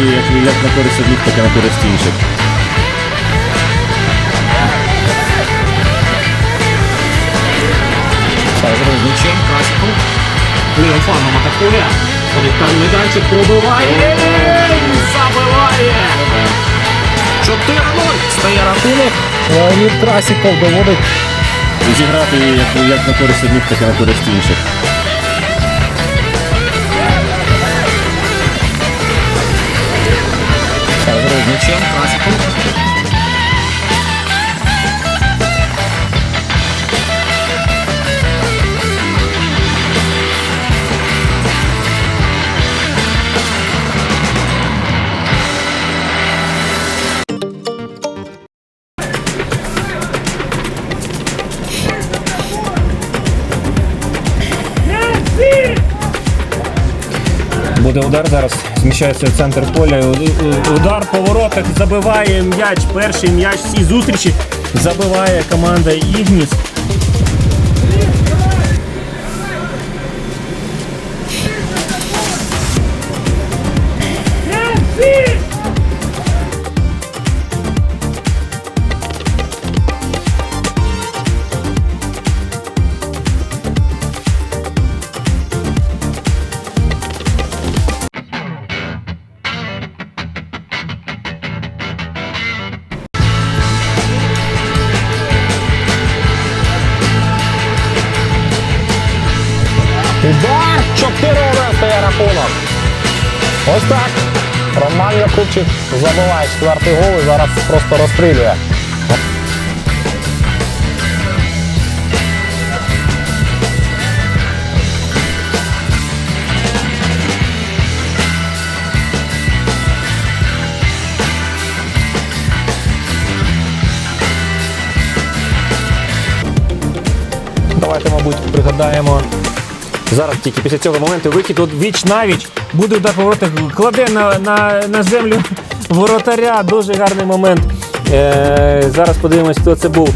Як, як на користь одних, так і на користь інших. Лівим флангом атакує. Подивкарний майданчик пробиває. Забиває. 4-0. Стає рахунок. Леонід Красіков доводить Зіграти як, як на користь одних, так і на користь інших. gente é um clássico. Буде удар зараз. Зміщається в центр поля. Удар по воротах забиває м'яч. Перший м'яч всі зустрічі забиває команда Ігніс. Удар! 4-1 стає рахунок. Ось так. Роман Якубчик забиває четвертий гол і зараз просто розстрілює. Давайте, мабуть, пригадаємо. Зараз тільки після цього моменту вихід от віч навіч буде удар по воротах, кладе на, на, на землю воротаря. Дуже гарний момент. Е, зараз подивимось, хто це був.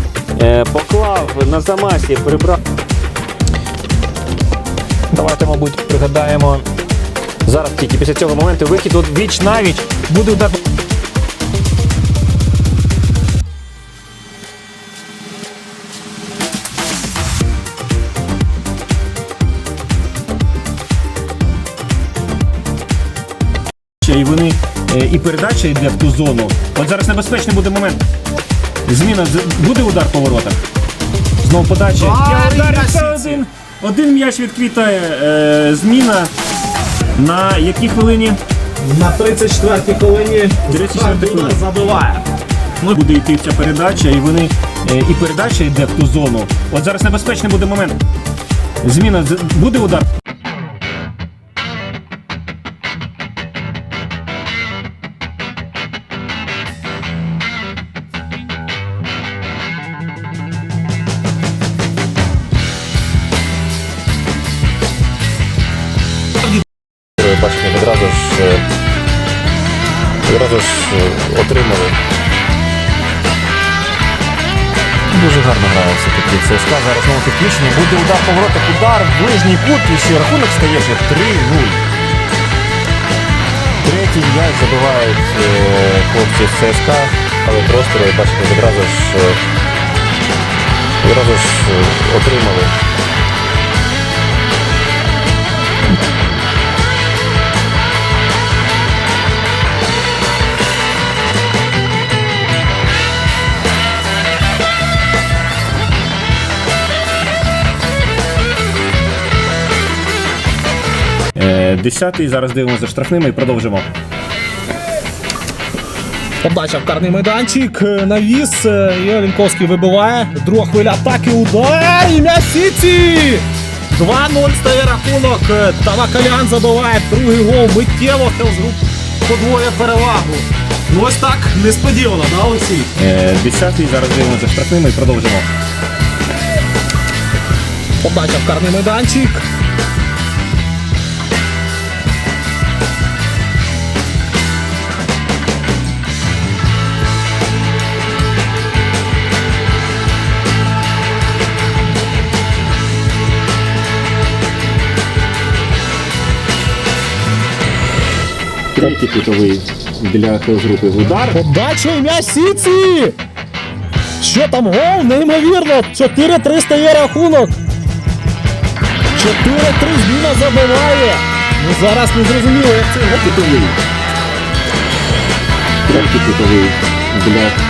Е, поклав на замасі, прибрав. Давайте, мабуть, пригадаємо. Зараз тільки після цього моменту вихід от віч навіч буде удар. І вони е, і передача йде в ту зону. От зараз небезпечний буде момент. Зміна буде удар по воротах. Знову подача. Я один. Один м'яч відквітає. Е, зміна. На якій хвилині? На 34-й хвилині 34-й хвилині. забиває. Ну, буде йти ця передача, і вони е, і передача йде в ту зону. От зараз небезпечний буде момент. Зміна буде удар. Бачите, відразу ж е, відразу ж е, отримали. Дуже гарно грає все-таки ЦСКА. Зараз знову підключення. Буде удар по удар ближній кут. І ще рахунок стає вже 3-0. Третій м'яч забивають е, хлопці з ЦСКА, але простору, бачите, відразу ж, відразу ж отримали. Десятий, зараз дивимося за штрафними і продовжимо. Подача в карний майданчик, е, навіс, е, і Олінковський вибиває. Друга хвиля атаки, удар, і м'яч Сіті! 2-0 стає рахунок. Е, Тавакалян забиває другий гол. Миттєво Хелзгруп подвоє перевагу. Ну ось так, несподівано, да, Олексій? Е, Десятий, зараз дивимося за штрафними і продовжимо. Подача в карний майданчик. Третій кутовий для хелс-групи в удар. Подача і Сіці! Що там гол? Неймовірно! 4-3 стає рахунок. 4-3 зміна забиває. Ну зараз не зрозуміло, як це. Кутовий. Третій кутовий для